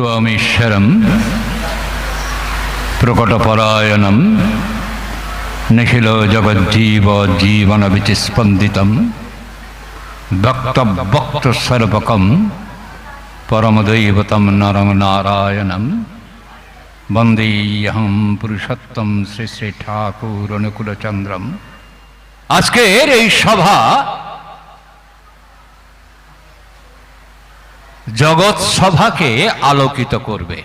ত্বামীশ্বরম প্রকটপরায়ণম নিখিল জগজ্জীব জীবন বিচিস্পন্দিত ভক্তভক্ত সর্বকম পরমদৈবতম নরম নারায়ণম বন্দেহম পুরুষোত্তম শ্রী শ্রী ঠাকুর অনুকূলচন্দ্রম আজকের এই সভা জগৎ সভাকে আলোকিত করবে।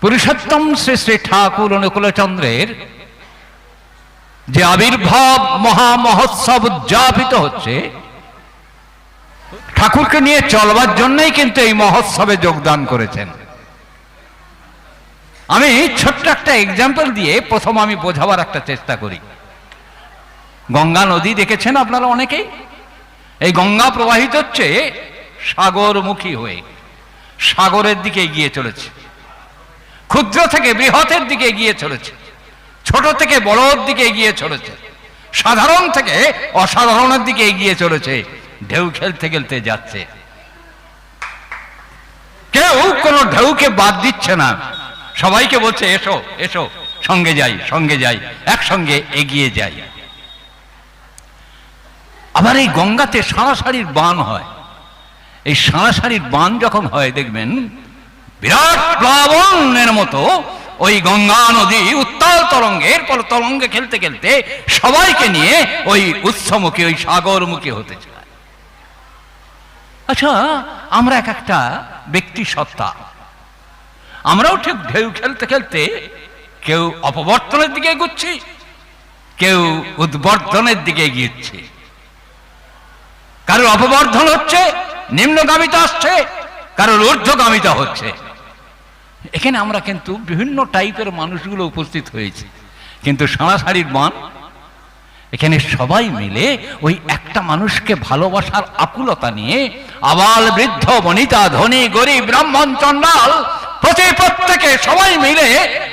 পুরুষোত্তম শ্রী শ্রী ঠাকুর অনুকূলচন্দ্রের যে আবির্ভাব মহা মহোৎসব উদযাপিত হচ্ছে, ঠাকুরকে নিয়ে চলবার জন্যই কিন্তু এই মহোৎসবে যোগদান করেছেন। আমি ছোট্ট একটা এক্সাম্পল দিয়ে প্রথম আমি বোঝাবার একটা চেষ্টা করি। গঙ্গা নদী দেখেছেন আপনারা অনেকেই? এই গঙ্গা প্রবাহিত হচ্ছে সাগরমুখী হয়ে, সাগরের দিকে এগিয়ে চলেছে। ক্ষুদ্র থেকে বৃহতের দিকে এগিয়ে চলেছে, ছোট থেকে বড়র দিকে এগিয়ে চলেছে, সাধারণ থেকে অসাধারণের দিকে এগিয়ে চলেছে, ঢেউ খেলতে খেলতে যাচ্ছে। কেউ কোনো ঢেউকে বাদ দিচ্ছে না। সবাইকে বলছে, এসো এসো, সঙ্গে যাই সঙ্গে যাই, একসঙ্গে এগিয়ে যাই। আবার এই গঙ্গাতে সারাসারির বান হয়। এই সারাসারির বান যখন হয়, দেখবেন বিরাট প্লাবনের মতো ওই গঙ্গা নদী উত্তাল তরঙ্গে, এরপর তরঙ্গে খেলতে খেলতে সবাইকে নিয়ে ওই উৎসমুখী, ওই সাগরমুখী হতে চায়। আচ্ছা আমরা এক একটা ব্যক্তি সত্তা। আমরাও ঠিক ঢেউ খেলতে খেলতে কেউ অপবর্তনের দিকে এগুচ্ছি, কেউ উদ্বর্ধনের দিকে এগিয়েছে। কারোর অপবর্ধন হচ্ছে, নিম্নগামিতা আসছে, কারোর ঊর্ধ্বগামিতা হচ্ছে। এখানে আমরা কিন্তু বিভিন্ন টাইপের মানুষগুলো উপস্থিত হয়েছে। কিন্তু সারাসারির মান, এখানে সবাই মিলে ওই একটা মানুষকে ভালোবাসার আকুলতা নিয়ে আবাল বৃদ্ধ, বনিতা, ধনী, গরিব, ব্রাহ্মণ চন্ডাল প্রতি প্রত্যেকে সবাই মিলে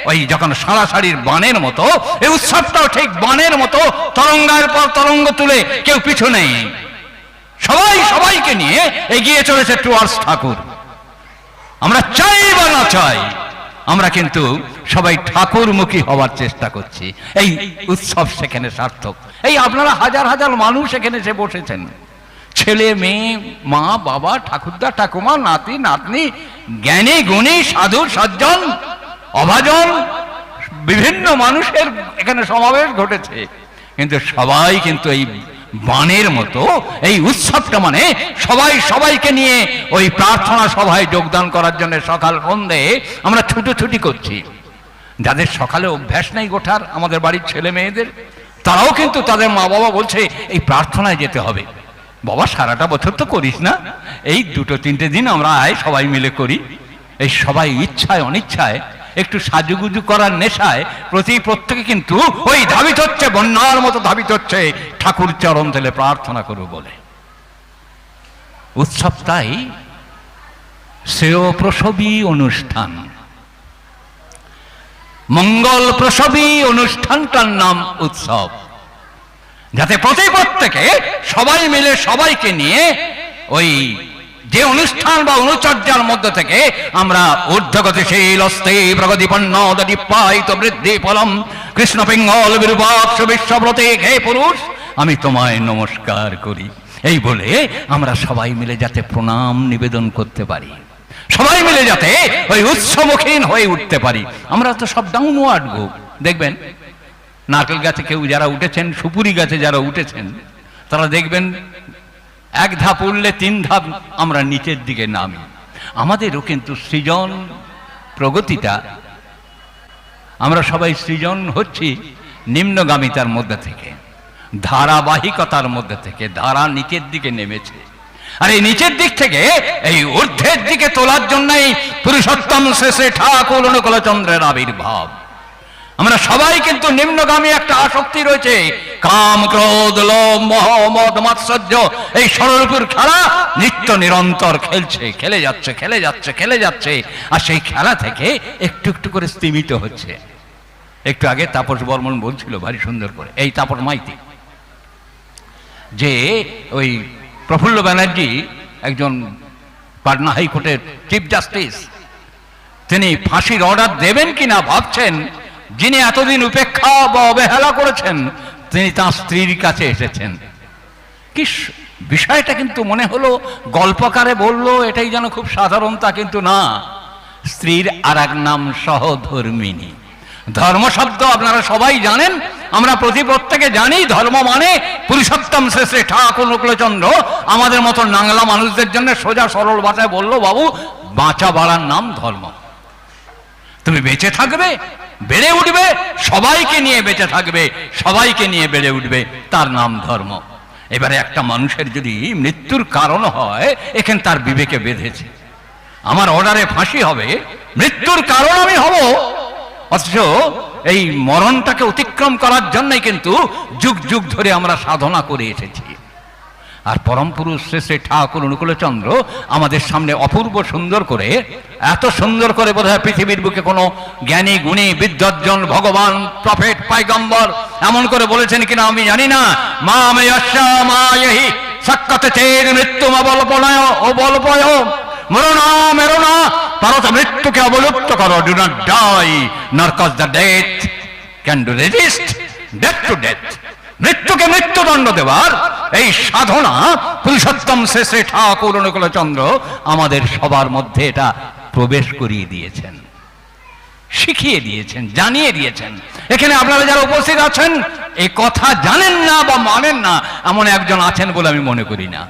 ওই যখন সারাসারির বানের মতো, এই উৎসবটাও ঠিক বানের মতো, তরঙ্গার পর তরঙ্গ তুলে কেউ পিছু নেই। সবাই সবাইকে নিয়ে এগিয়ে চলেছে টুয়ার্স ঠাকুর। আমরা চাই বা না চাই, আমরা কিন্তু সবাই ঠাকুরমুখী হওয়ার চেষ্টা করছি। এই উৎসব সেখানে সার্থক। এই আপনারা হাজার হাজার মানুষ এখানে এসে বসেছেন। ছেলে, মেয়ে, মা, বাবা, ঠাকুরদা, ঠাকুমা, নাতি, নাতনি, জ্ঞানী, গুণী, সাধু, সজ্জন, অভাজন, বিভিন্ন মানুষের এখানে সমাবেশ ঘটেছে। কিন্তু সবাই কিন্তু এই বানের মতো এই উৎসবটা মানে সবাই সবাইকে নিয়ে ওই প্রার্থনা সভায় যোগদান করার জন্য সকাল সন্ধে আমরা ছুটোছুটি করছি। যাদের সকালে অভ্যাস নেই গোঠার, আমাদের বাড়ির ছেলে মেয়েদের, তারাও কিন্তু তাদের মা বাবা বলছে, এই প্রার্থনায় যেতে হবে। বাবা, সারাটা বছর তো করিস না। এই দুটো তিনটে দিন আমরা আয় সবাই মিলে করি। এই সবাই ইচ্ছায়, অনিচ্ছায় একটু সাজুগুজু করার নেশায় প্রতি প্রত্যেকে কিন্তু ওই ধাবিত হচ্ছে, বন্যার মতো ধাবিত হচ্ছে। ঠাকুর চরণ তেলে প্রার্থনা করব বলে। উৎসব তাই। শ্রেয় প্রসবী অনুষ্ঠান। মঙ্গল প্রসবী অনুষ্ঠানটার নাম উৎসব। যাতে প্রতি প্রত্যেকে সবাই মিলে সবাইকে নিয়ে ওই যে অনুষ্ঠান বা অনুচর্যার মধ্যে থেকে আমরা ঊর্ধ্বগতিশীল অস্তে প্রগতিপন্ন, দীপায়িত বৃদ্ধি ফলম কৃষ্ণ পিঙ্গল, বিরূপাক্ষ বিশ্বব্রতে, হে পুরুষ, আমি তোমায় নমস্কার করি। এই বলে আমরা সবাই মিলে যাতে প্রণাম নিবেদন করতে পারি। সবাই মিলে যাতে ওই উৎসমুখীন হয়ে উঠতে পারি। আমরা তো সব ডাউনওয়ার্ড গো। দেখবেন, নারকেল গাছে কেউ যারা উঠেছেন, সুপুরি গাছে যারা উঠেছেন, তারা দেখবেন এক ধাপ উঠলে তিন ধাপ আমরা নিচের দিকে নামি। আমাদেরও কিন্তু সৃজন প্রগতিটা। আমরা সবাই সৃজন হচ্ছি নিম্নগামিতার মধ্যে থেকে। ধারাবাহিকতার মধ্যে থেকে। ধারা নিচের দিকে নেমেছে। আর এই নিচের দিক থেকে, এই ঊর্ধ্বের দিকে তোলার জন্যই পুরুষোত্তম শেষে ঠাকুর অনুকূলচন্দ্রের আবির্ভাব। আমরা সবাই কিন্তু নিম্নগামী একটা আসক্তি রয়েছে। কাম, ক্রোধ, লোভ, মোহ এই সরলপুর খেলা নিত্য নিরন্তর খেলছে, খেলে যাচ্ছে খেলে যাচ্ছে খেলে যাচ্ছে। আর সেই খেলা থেকে একটু একটু করে স্তীমিত হচ্ছে। একটু আগে তাপস বর্মন বলছিল ভারী সুন্দর করে, এই তাপস মাইতি, যে ওই প্রফুল্ল ব্যানার্জি একজন পাটনা হাইকোর্টের চিফ জাস্টিস, তিনি ফাঁসির অর্ডার দেবেন কিনা ভাবছেন যিনি এতদিন উপেক্ষা বা অবহেলা করেছেন, তিনি তার স্ত্রীর কাছে এসেছেন। কি বিষয়টা কিন্তু মনে হলো, গল্পকারে বলল, এটাই যেন খুব সাধারণ তা কিন্তু না। স্ত্রীর আর এক নাম সহধর্মিনী। ধর্ম শব্দ আপনারা সবাই জানেন, আমরা প্রতি প্রত্যেকে জানি, ধর্ম মানে পুরুষোত্তম শেষে ঠাকুর নকুলচন্দ্র আমাদের মতো নাংলা মানুষদের জন্য সোজা সরল ভাষায় বলল, বাবু, বাঁচা বাড়ার নাম ধর্ম। তুমি বেঁচে থাকবে বেড়ে উঠবে, সবাইকে নিয়ে বেঁচে থাকবে, সবাইকে নিয়ে বেড়ে উঠবে, তার নাম ধর্ম। এবারে একটা মানুষের যদি মৃত্যুর কারণ হয়, এখানে তার বিবেকে বেঁধেছে। আমার অর্ডারে ফাঁসি হবে, মৃত্যুর কারণ আমি হব। অথচ এই মরণটাকে অতিক্রম করার জন্যই কিন্তু যুগ যুগ ধরে আমরা সাধনা করে এসেছি। আর পরম পুরুষ শ্রী শ্রী ঠাকুর অনুকূলচন্দ্র আমাদের সামনে অপূর্ব সুন্দর করে, এত সুন্দর করে বোধহয় পৃথিবীর বুকে কোনো জ্ঞানী, গুণী, বিদ্যজ্জন, ভগবান প্রফেট পাইগম্বর এমন করে বলেছেন কিনা আমি জানি না। মা মে মায়হি মৃত্যু মেরোনা মৃত্যুকে অবলুপ্ত করো do not die knocks the death can do resist death to death মৃত্যুকে মৃত্যুদণ্ড দেওয়ার এই সাধনা পুরুষোত্তম শেষে ঠাকুর অনুকূলচন্দ্র আমাদের সবার মধ্যে এটা প্রবেশ করিয়ে দিয়েছেন। শিখিয়ে দিয়েছেন, জানিয়ে দিয়েছেন। এখানে আপনারা যারা উপস্থিত আছেন, এই কথা জানেন না বা মানেন না, এমন একজন আছেন বলে আমি মনে করি না।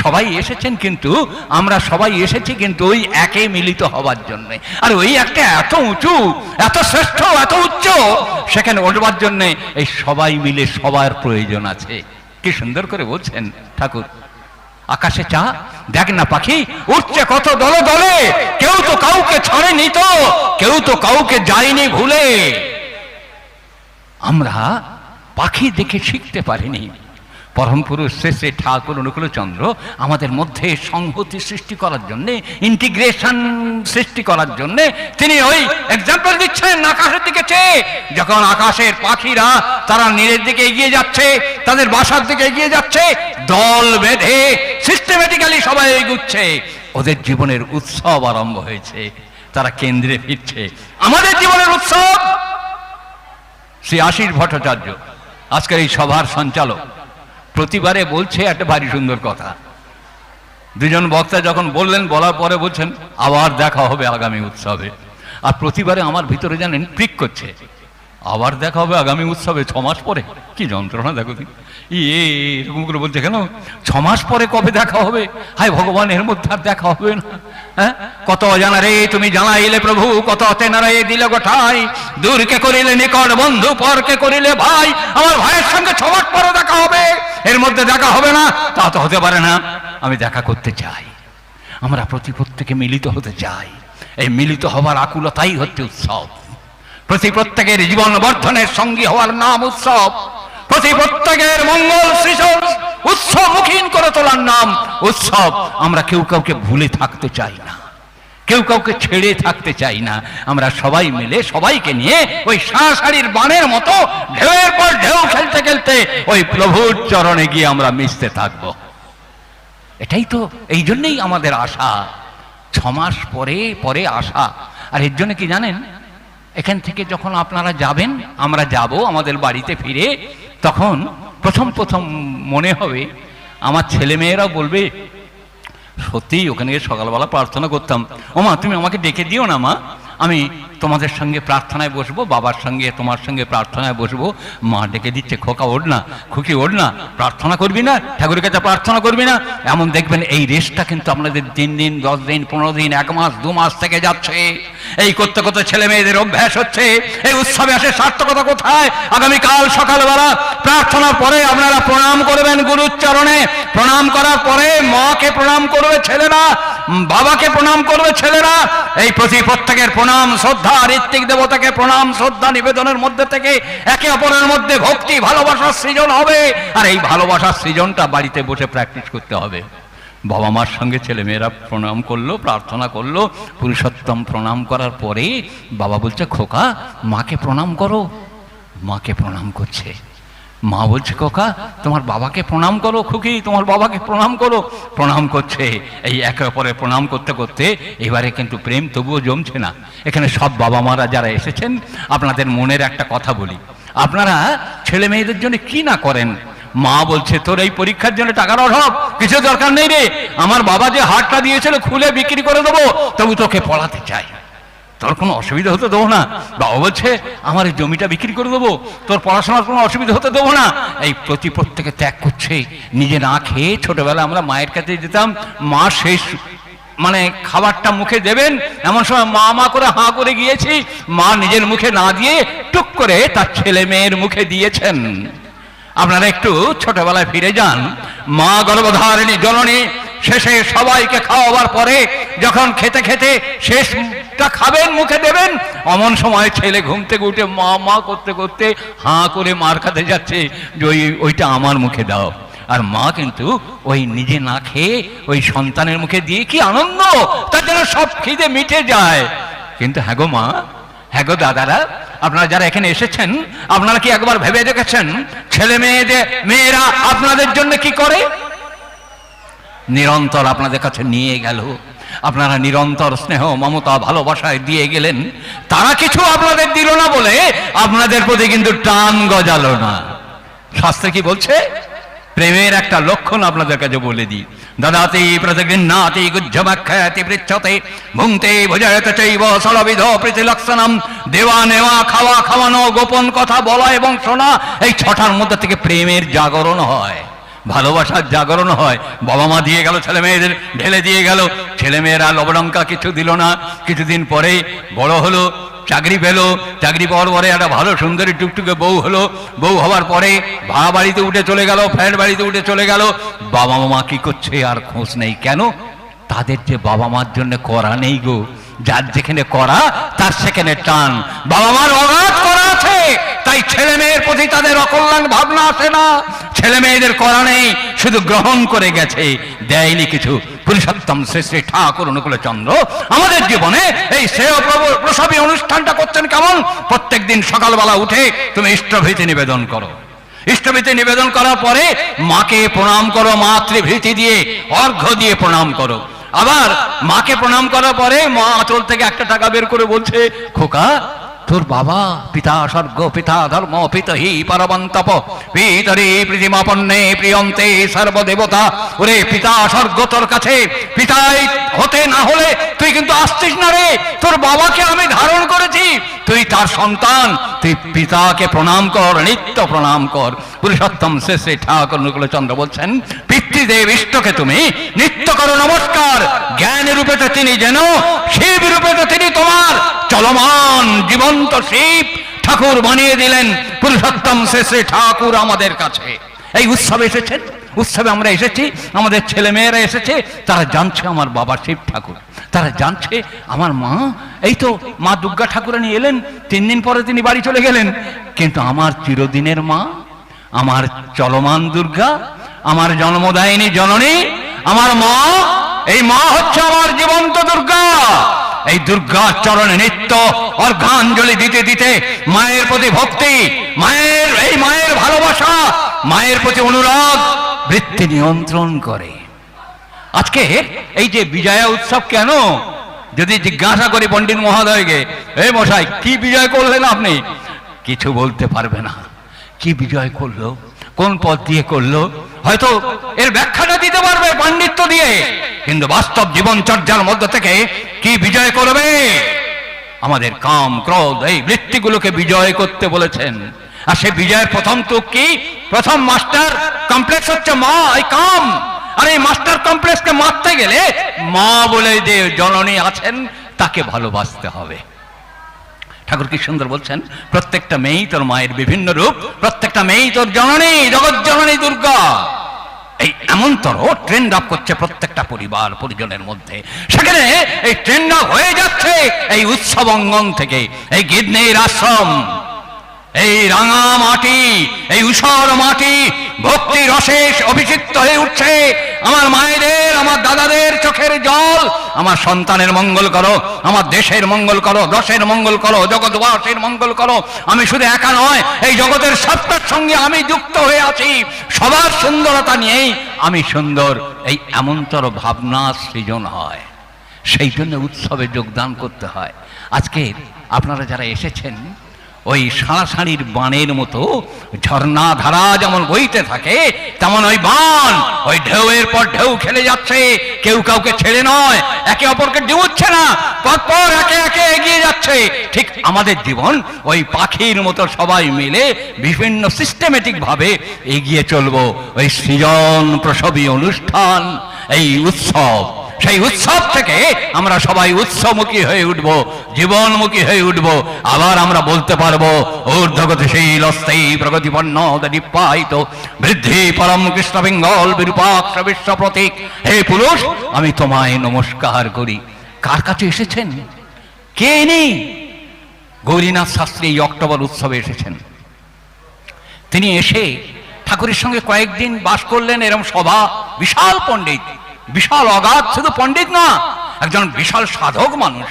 সবাই এসেছেন কিন্তু, আমরা সবাই এসেছি কিন্তু ওই একে মিলিত হবার জন্য। আর ওই একটা এত উঁচু, এত শ্রেষ্ঠ, এত উচ্চ, সেখানে উঠবার জন্য এই সবাই মিলে সবার প্রয়োজন আছে। কি সুন্দর করে বলছেন ঠাকুর। আকাশে চা, দেখ না পাখি, উঠছে কত দলে দলে, কেউ তো কাউকে ছাড়েনি তো, কেউ তো কাউকে যায়নি ভুলে। আমরা পাখি দেখে শিখতে পারিনি। পরম পুরুষ শেষে ঠাকুর অনুকূলচন্দ্র আমাদের মধ্যে সংহতি সৃষ্টি করার জন্য ইন্টিগ্রেশন সৃষ্টি করার জন্য, তিনি ওই এক্সাম্পল দিচ্ছেন আকাশের দিকে চেয়ে। যখন আকাশের পাখিরা তারা নীলের দিকে এগিয়ে যাচ্ছে, তাদের বাসার দিকে এগিয়ে যাচ্ছে, দল বেঁধে সিস্টেমেটিক্যালি সবাই এগুচ্ছে। ওদের জীবনের উৎসব আরম্ভ হয়েছে, তারা কেন্দ্রে ফিরছে। আমাদের জীবনের উৎসব? শ্রী আশিস ভট্টাচার্য, আজকের এই সভার সঞ্চালক। প্রতিবারে বলছে একটা ভারী সুন্দর কথা। দুজন বক্তা যখন বললেন, বলার পরে বলছেন, আবার দেখা হবে আগামী উৎসবে। আর প্রতিবারে আমার ভিতরে জানেন ক্লিক করছে। আবার দেখা হবে আগামী উৎসবে ছ মাস পরে? কি যন্ত্রণা দেখো ইয়ে এরকম করে বলছে কেন? ছ মাস পরে কবে দেখা হবে? হায় ভগবান, এর মধ্যে আর দেখা হবে না। হ্যাঁ? কত অজানা রে, তুমি জানাইলে প্রভু, কত অতেনা রে দিলে গোঠাই দূরকে করিলে নিকট বন্ধু, পরকে করিলে ভাই। আমার ভাইয়ের সঙ্গে ছ মাস পরে দেখা হবে। এর মধ্যে দেখা হবে না, তা তো হতে পারে না। আমি দেখা করতে চাই। আমরা প্রতি প্রত্যেকে মিলিত হতে চাই। এই মিলিত হবার আকুলতাই হচ্ছে উৎসব। প্রতি প্রত্যেকের জীবন বর্ধনের সঙ্গী হওয়ার নাম উৎসব। প্রতি প্রত্যেকের মঙ্গল সৃজন উৎসবমুখীন করে তোলার নাম উৎসব। আমরা কেউ কাউকে ভুলে থাকতে চাই না। কেউ কাউকে ছেড়ে থাকতে চাই না। আমরা সবাই মিলে সবাইকে নিয়ে ওই সাঁড়ির বানের মতো ঢেউয়ের পর ঢেউ খেলতে খেলতে ওই প্রভুর চরণে গিয়ে আমরা মিশতে থাকব। এটাই তো এই জন্যই আমাদের আশা। ছমাস পরে পরে আশা। আর এর জন্য কি জানেন? এখান থেকে যখন আপনারা যাবেন, আমরা যাব আমাদের বাড়িতে ফিরে, তখন প্রথম প্রথম মনে হবে, আমার ছেলে মেয়েরা বলবে, সত্যিই ওখানে সকালবেলা প্রার্থনা করতাম। ও মা তুমি আমাকে ডেকে দিও না, মা। আমি তোমাদের সঙ্গে প্রার্থনায় বসবো, বাবার সঙ্গে, তোমার সঙ্গে প্রার্থনায় বসবো। মা ডেকে দিচ্ছে, খোকা ওঠ না, খুকি ওঠ না, প্রার্থনা করবি না, ঠাকুরের কাছে প্রার্থনা করবি না। এমন দেখবেন এই রেসটা কিন্তু আপনাদের তিন দিন, দশ দিন, পনেরো দিন, এক মাস, দু মাস থেকে যাচ্ছে। এই করতে করতে ছেলে মেয়েদের অভ্যাস হচ্ছে, এই উৎসবে আসে সার্থকতা কোথায়? আগামীকাল সকালবেলা প্রার্থনার পরে আপনারা প্রণাম করবেন গুরুর চরণে। প্রণাম করার পরে মাকে প্রণাম করবে ছেলেরা বাবাকে প্রণাম করবে ছেলেরা। এই প্রতি প্রত্যেকের প্রণাম, শ্রদ্ধা, ঋত্বিক দেবতাকে প্রণাম, শ্রদ্ধা নিবেদনের মধ্যে থেকে একে অপরের মধ্যে ভক্তি ভালোবাসার সৃজন হবে। আর এই ভালোবাসার সৃজনটা বাড়িতে বসে প্র্যাকটিস করতে হবে। বাবা মার সঙ্গে ছেলে মেয়েরা প্রণাম করল, প্রার্থনা করল। পুরুষোত্তম প্রণাম করার পরে বাবা বলছে, খোকা, মাকে প্রণাম করো। মাকে প্রণাম করছে। মা বলছে কোকা তোমার বাবাকে প্রণাম করো, খুকি, তোমার বাবাকে প্রণাম করো। প্রণাম করছে। এই একে অপরে প্রণাম করতে করতে এবারে কিন্তু প্রেম তবুও জমছে না। এখানে সব বাবা মারা যারা এসেছেন, আপনাদের মনের একটা কথা বলি। আপনারা ছেলে মেয়েদের জন্য কি না করেন? মা বলছে, তোর এই পরীক্ষার জন্য টাকার অভাব, কিছু দরকার নেই রে। আমার বাবা যে হাটটা দিয়েছিল, খুলে বিক্রি করে দেবো, তবু তোকে পড়াতে চাই। তোর কোনো অসুবিধা হতে দেবো না। বাবা বলছে, আমার এই জমিটা বিক্রি করে দেবো। তোর পড়াশোনার কোনো অসুবিধা হতে দেবো না। এই প্রতি প্রত্যেকে ত্যাগ করছে। নিজে না খেয়ে ছোটবেলা আমরা মায়ের কাছে যেতাম। মা শেষ মানে খাবারটা মুখে দেবেন। এমন সময় মা মা করে হাঁ করে গিয়েছি। মা নিজের মুখে না দিয়ে টুক করে তার ছেলে মেয়ের মুখে দিয়েছেন। আপনারা একটু ছোটবেলায় ফিরে যান। মা গর্ভধারিণী জননী, শেষে সবাইকে খাওয়াবার পরে যখন খেতে খেতে শেষটা খাবেন, মুখে দেবেন, অমন সময় ছেলে ঘুম থেকে উঠে মা মা করতে করতে হাঁ করে মার কাছে যাচ্ছে, যে ওই, ওইটা আমার মুখে দাও। আর মা কিন্তু ওই নিজে না খেয়ে ওই সন্তানের মুখে দিয়ে কি আনন্দ? তার জন্য সব খিদে মিটে যায়। কিন্তু হ্যাঁ গো মা হ্যাঁ গো দাদারা, আপনারা যারা এখানে এসেছেন, আপনারা কি একবার ভেবে দেখেছেন, ছেলে মেয়েদের মেয়েরা আপনাদের জন্য কি করে? নিরন্তর আপনাদের কাছে নিয়ে গেল। আপনারা নিরন্তর স্নেহ, মমতা, ভালোবাসায় দিয়ে গেলেন। তারা কিছু আপনাদের দিল না বলে আপনাদের প্রতি কিন্তু টান গজালো না। শাস্ত্রে কি বলছে? প্রেমের একটা লক্ষণ আপনাদের কাছে বলে দিই। দেওয়া নেওয়া, খাওয়া খাওয়ানো, গোপন কথা বলা এবং শোনা, এই ছটার মধ্যে থেকে প্রেমের জাগরণ হয়। ভালোবাসার জাগরণ হয়। বাবা মা দিয়ে গেল, ছেলে মেয়েদের ঢেলে দিয়ে গেল। ছেলে মেয়েরা লবডঙ্কা কিছু দিল না। কিছুদিন পরে বড় হলো, চাকরি পেল। চাকরি পাওয়ার পরে একটা ভালো সুন্দরী টুকটুকে বউ হলো। বউ হওয়ার পরে ভাড়া বাড়িতে উঠে চলে গেল, ফ্ল্যাট বাড়িতে উঠে চলে গেল। বাবা মা কি করছে আর খোঁজ নেই কেন? তাদের যে বাবা মার জন্য করা নেই গো, যার যেখানে করা, তার সেখানে টান। বাবা মার অগাধ করা আছে। তাই ছেলে মেয়ের প্রতি তাদের অকল্যাণ ভাবনা আসে না। ছেলে মেয়েদের করা নেই শুধু গ্রহণ করে গেছে। দেয়নি কিছু। পুরুষোত্তম শ্রী শ্রী ঠাকুর অনুকূল চন্দ্র আমাদের জীবনে এই শ্রেয় প্রসবী অনুষ্ঠানটা করছেন কেমন? প্রত্যেক দিন সকালবেলা উঠে তুমি ইষ্টভীতি নিবেদন করো। ইষ্টভীতি নিবেদন করার পরে মাকে প্রণাম করো, মাতৃভীতি দিয়ে অর্ঘ্য দিয়ে প্রণাম করো। আবার মাকে প্রণাম করার পরে মা আচল থেকে একটা টাকা বের করে বলছে, খোকা তোর বাবা পিতা স্বর্গ, পিতা ধর্ম পিতহি পরমন্তপ। পিতরি পৃথিমাপন্নে প্রিয়ন্তে সর্বদেবতা। ওরে পিতা স্বর্গ তোর কাছে, পিতাই হতে না হলে তুই কিন্তু আসতিস না রে। তোর বাবাকে আমি ধারণ করেছি। তুই তার সন্তান, তুই পিতাকে প্রণাম কর, নিত্য প্রণাম কর। পুরুষোত্তম শেষে ঠাকুর নকুল চন্দ্র বলছেন, পিতৃদেব ইষ্টকে তুমি নিত্য করো নমস্কার। জ্ঞান রূপে তো তিনি যেন শিব রূপে তো তিনি তোমার চলমান জীবন্ত শিব ঠাকুর বানিয়ে দিলেন পুরুষোত্তম শেষে ঠাকুর আমাদের কাছে। এই উৎসবে এসেছেন, উৎসবে আমরা এসেছি, আমাদের ছেলে মেয়েরা এসেছে, তারা জানছে আমার বাবা শিব ঠাকুর। তারা জানছে আমার মা, এই তো মা দুর্গা ঠাকুরানি এলেন, তিন দিন পরে তিনি বাড়ি চলে গেলেন। কিন্তু আমার চিরদিনের মা, আমার চলমান দুর্গা, আমার জন্মদায়িনী জননী, আমার মা, এই মা হচ্ছে আমার জীবন্ত দুর্গা। এই দুর্গা চরণে নিত্য অর্ঘাঞ্জলি দিতে দিতে মায়ের প্রতি ভক্তি, মায়ের এই মায়ের ভালোবাসা, মায়ের প্রতি অনুরাগ বৃত্তি নিয়ন্ত্রণ করে। আজকে এই যে বিজয়া উৎসব কেন? যদি জিজ্ঞাসা করি পণ্ডিত মহোদয়কে, এ মশাই, কি বিজয় করলেন আপনি? কিছু বলতে পারবে না। কি বিজয় করল? কোন পথ দিয়ে করল? হয়তো এর ব্যাখ্যাটা দিতে পারবে পাণ্ডিত্য দিয়ে। কিন্তু বাস্তব জীবনচর্যার মধ্য থেকে কি বিজয় করবে? আমাদের কাম, ক্রোধ, এই বৃত্তিগুলোকে বিজয় করতে বলেছেন। আর সে বিজয়ের প্রথম তো কি? প্রথম মাস্টার কমপ্লেক্স হচ্ছে মা, এই কাম। আর এই মাস্টার কমপ্লেক্সকে মারতে গেলে মা বলে যে জননী আছেন, তাকে ভালোবাসতে হবে। ঠাকুর কি সুন্দর বলছেন? প্রত্যেকটা মেয়েই তোর মায়ের বিভিন্ন রূপ, প্রত্যেকটা মেয়েই তোর জননী, জগৎ জননী দুর্গা। এই এমনতর ট্রেন আপ করছে প্রত্যেকটা পরিবার, পরিজনের মধ্যে। সেখানে এই ট্রেন আপ হয়ে যাচ্ছে এই উৎসব অঙ্গন থেকে, এই গিদনির আশ্রম। এই রাঙা মাটি, এই উষর মাটি, ভক্তি রসে অভিষিক্ত হয়ে উঠছে। আমার মায়েদের, আমার দাদাদের চোখের জল। আমার সন্তানের মঙ্গল করো, আমার দেশের মঙ্গল করো দশের মঙ্গল করো জগৎবাসীর মঙ্গল করো। আমি শুধু একা নয়, এই জগতের সত্তার সঙ্গে আমি যুক্ত হয়ে আছি। সবার সুন্দরতা নিয়েই আমি সুন্দর, এই এমনতর ভাবনা সৃজন হয়। সেই জন্য উৎসবে যোগদান করতে হয়। আজকে আপনারা যারা এসেছেন ওই সাঁড়াশাড়ির বানের মতো ঝর্ণা ধারা যেমন বইতে থাকে, তেমন ওই বান ওই ঢেউয়ের পর ঢেউ খেলে যাচ্ছে। কেউ কাউকে ছেড়ে নয়, একে অপরকে ডিউচ্ছে না, পরপর একে একে এগিয়ে যাচ্ছে। ঠিক আমাদের জীবন, ওই পাখির মতো সবাই মিলে বিভিন্ন সিস্টেমেটিক ভাবে এগিয়ে চলবো। ওই সৃজন প্রসবী অনুষ্ঠান, এই উৎসব। সেই উৎসব থেকে আমরা সবাই উৎসমুখী হয়ে উঠব, জীবনমুখী হয়ে উঠব। আবার আমরা বলতে পারব, ঊর্ধ্বগতিশীল, অস্থায়ী, প্রগতিপন্ন নিপায়িত বৃদ্ধি, পরম কৃষ্ণ বেঙ্গল বিরূপাক্ষ বিশ্ব প্রতীক হে পুরুষ, আমি তোমায় নমস্কার করি। কার কাছে এসেছেন? কে নেই গৌরীনাথ শাস্ত্রী অক্টোবর উৎসবে এসেছেন। তিনি এসে ঠাকুরের সঙ্গে কয়েকদিন বাস করলেন, এরম সভা, বিশাল পণ্ডিত। বিশাল অগাধ, শুধু পণ্ডিত না, একজন বিশাল সাধক মানুষ।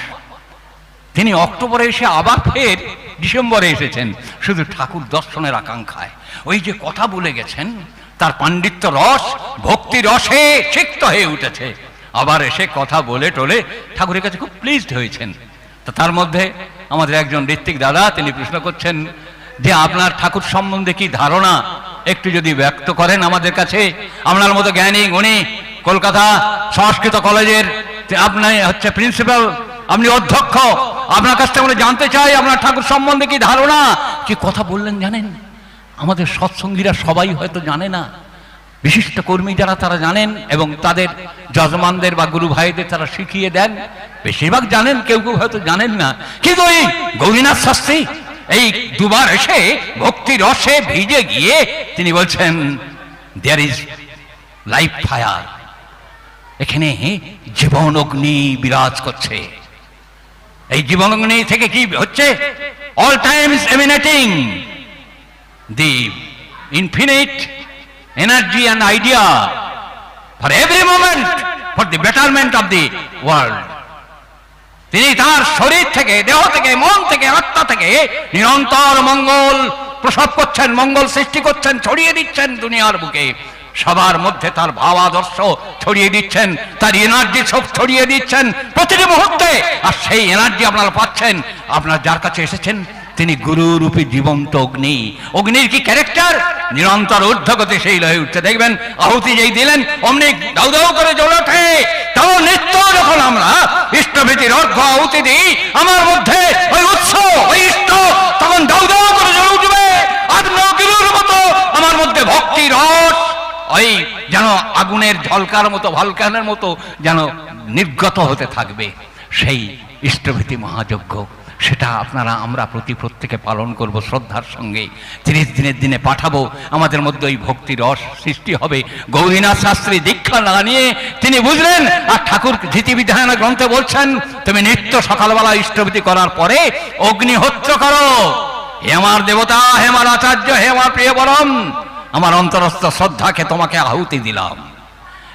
তিনি অক্টোবরে এসে আবার ফের ডিসেম্বরে এসেছেন, শুধু ঠাকুর দর্শনের আকাঙ্ক্ষায়। ওই যে কথা বলে গেছেন, তার পাণ্ডিত্য রস, ভক্তি রসে সিক্ত হয়ে উঠেছে। আবার এসে কথা বলে টলে ঠাকুরের কাছে খুব প্লিজড হয়েছেন। তো তার মধ্যে আমাদের একজন ঋত্বিক দাদা, তিনি প্রশ্ন করছেন যে আপনার ঠাকুর সম্বন্ধে কি ধারণা? একটু যদি ব্যক্ত করেন আমাদের কাছে। আপনার মতো জ্ঞানী, গুণী কলকাতা সংস্কৃত কলেজের আপনি হচ্ছে প্রিন্সিপাল আপনি অধ্যক্ষ। আপনার কাছ থেকে জানতে চাই, আপনার ঠাকুর সম্বন্ধে কি ধারণা? কি কথা বললেন জানেন? আমাদের সৎসঙ্গীরা সবাই হয়তো জানে না। বিশিষ্ট কর্মী যারা, তারা জানেন এবং তাদের যজমানদের বা গুরু ভাইদের তারা শিখিয়ে দেন। বেশিরভাগ জানেন, কেউ কেউ হয়তো জানেন না। কিন্তু এই গৌরীনাথ শাস্ত্রী, এই দুবার এসে ভক্তি রসে ভিজে গিয়ে তিনি বলছেন দেয়ার ইজ লাইফ ফায়ার এখানে জীবন অগ্নি বিরাজ করছে। এই জীবন অগ্নি থেকে কি হচ্ছে? All times emanating the infinite energy and idea for every moment for the betterment of the world তিনি তার শরীর থেকে, দেহ থেকে, মন থেকে, আত্মা থেকে নিরন্তর মঙ্গল প্রসব করছেন, মঙ্গল সৃষ্টি করছেন, ছড়িয়ে দিচ্ছেন দুনিয়ার বুকে। সবার মধ্যে তার ভাব আদর্শ ছড়িয়ে দিচ্ছেন, তার এনার্জি সব ছড়িয়ে দিচ্ছেন প্রতিটি মুহূর্তে। আর সেই এনার্জি আপনারা পাচ্ছেন। আপনারা যার কাছে এসেছেন, তিনি গুরুরূপী জীবন্ত অগ্নি। অগ্নির কি ক্যারেক্টার নিরন্তর ঊর্ধ্বগতি সেই হয়ে উঠছে। দেখবেন, আহুতি যেই দিলেন, অমনি দাউ দাউ করে জ্বলে ওঠে। তাও নিত্য যখন আমরা ইষ্টভীতির অর্ঘ আহুতি দিই, আমার মধ্যে ওই উৎস, ওই ইষ্ট, তখন দাউ দাউ করে জ্বলে উঠবে। আগ্নেয়গিরির মতো আমার মধ্যে ভক্তি রস ওই যেন আগুনের ঝলকার মতো, ভলকানের মতো যেন নির্গত হতে থাকবে সেই ইষ্টভীতি মহাযজ্ঞ। সেটা আপনারা, আমরা প্রতি প্রত্যেকে পালন করব শ্রদ্ধার সঙ্গে। তিরিশ দিনের দিনে পাঠাবো। আমাদের মধ্যে ওই ভক্তি রস সৃষ্টি হবে। গৌরীনাথ শাস্ত্রী দীক্ষা না নিয়ে তিনি বুঝলেন, আর ঠাকুর ধৃতিবিধান গ্রন্থে বলছেন, তুমি নিত্য সকালবেলা ইষ্টভীতি করার পরে অগ্নিহোত্র করো। হে আমার দেবতা, হে আমার আচার্য, হে আমার প্রিয় বরম আমার অন্তরস্থ শ্রদ্ধাকে তোমাকে আহুতি দিলাম।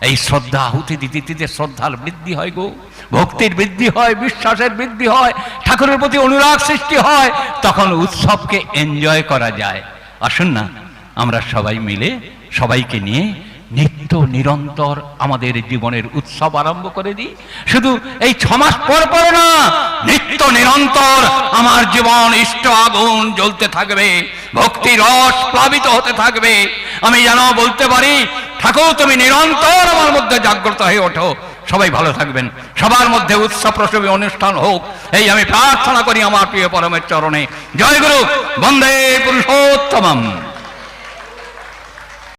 এই শ্রদ্ধা আহুতি দিতে দিতে শ্রদ্ধার বৃদ্ধি হয় গো। ভক্তির বৃদ্ধি হয়, বিশ্বাসের বৃদ্ধি হয়, ঠাকুরের প্রতি অনুরাগ সৃষ্টি হয়, তখন উৎসবকে এনজয় করা যায়। আসুন না, আমরা সবাই মিলে সবাইকে নিয়ে নিত্য নিরন্তর আমাদের জীবনের উৎসব আরম্ভ করে দিই। শুধু এই ছমাস পর পর না, নিত্য নিরন্তর আমার জীবন ইষ্ট আগুন জ্বলতে থাকবে, ভক্তি রস প্লাবিত হতে থাকবে। আমি যেন বলতে পারি ঠাকুর তুমি নিরন্তর আমার মধ্যে জাগ্রত হয়ে ওঠো। সবাই ভালো থাকবেন। সবার মধ্যে উৎসব প্রসবী অনুষ্ঠান হোক, এই আমি প্রার্থনা করি আমার প্রিয় পরমের চরণে। জয় গুরু, বন্দে পুরুষোত্তমম।